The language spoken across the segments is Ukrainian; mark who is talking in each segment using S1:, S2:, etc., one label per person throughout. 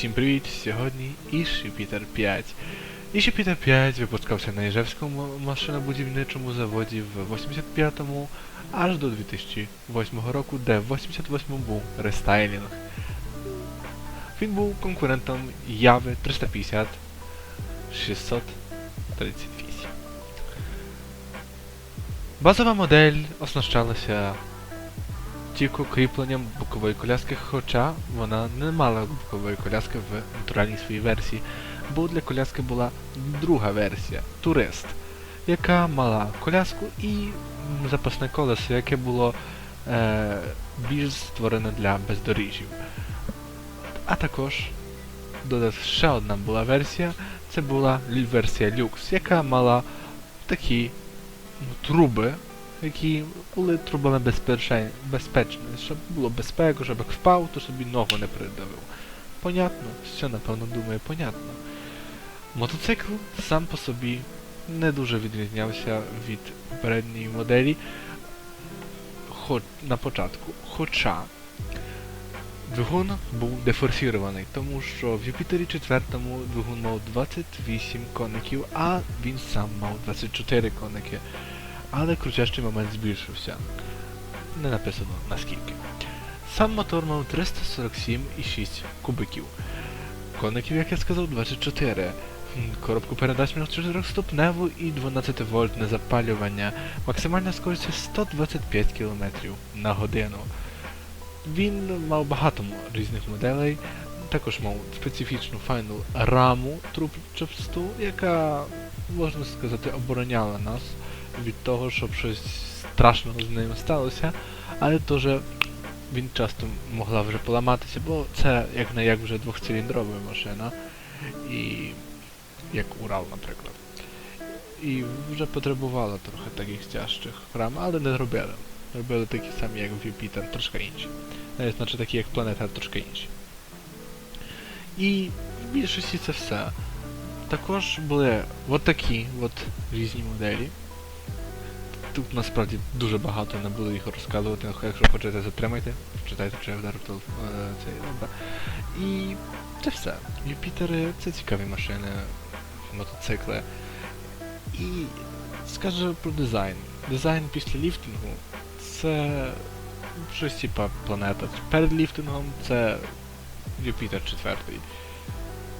S1: Усім привіт! Сьогодні Іш Юпітер 5. Іш Юпітер 5 випускався на Іжевському машинобудівничому заводі в 85-му аж до 2008 року, де в 88-му був рестайлінг. Він був конкурентом Яви 350 638. Базова модель оснащалася тільки кріпленням бокової коляски, хоча вона не мала бокової коляски в натуральній своїй версії, бо для коляски була друга версія Турист, яка мала коляску і запасне колесо, яке було е, більш створене для бездоріжжів. А також додав ще одна була версія, це була версія люкс, яка мала такі ну, труби, які були трубами безпечні, щоб було безпеку, щоб як впав, то собі ногу не придавив. Понятно, все напевно думаю, понятно. Мотоцикл сам по собі не дуже відрізнявся від передньої моделі хо- на початку. Хоча двигун був дефорсірований, тому що в Юпітері 4 двигун мав 28 коників, а він сам мав 24 коники але крутящий момент збільшився. Не написано наскільки. Сам мотор мав 347,6 кубиків. Коників, як я сказав, 24. Коробку передач мав 4-ступневу і 12 вольтне запалювання. Максимальна скорість 125 км на годину. Він мав багато різних моделей, також мав специфічну файну раму трубчасту, яка, можна сказати, обороняла нас від того, щоб щось страшного з ним сталося, але теж він часто могла вже поламатися, бо це як не як вже двохциліндрова машина, і як Урал, наприклад. І вже потребувала трохи таких тяжчих рам, але не робили. Робили такі самі, як в Юпітер, трошки інші. Навіть значить такі, як планета, трошки інші. І в більшості це все. Також були от такі от різні моделі. Тут насправді дуже багато, не буду їх розказувати, якщо хочете затримайте, читайте, чи я вдарив е, Цей, добре. І це все. Юпітери це цікаві машини, мотоцикли. І скажу про дизайн. Дизайн після ліфтингу це щось типа планета. Перед ліфтингом це Юпітер 4.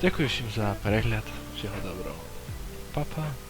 S1: Дякую всім за перегляд. Всього доброго. Па-па.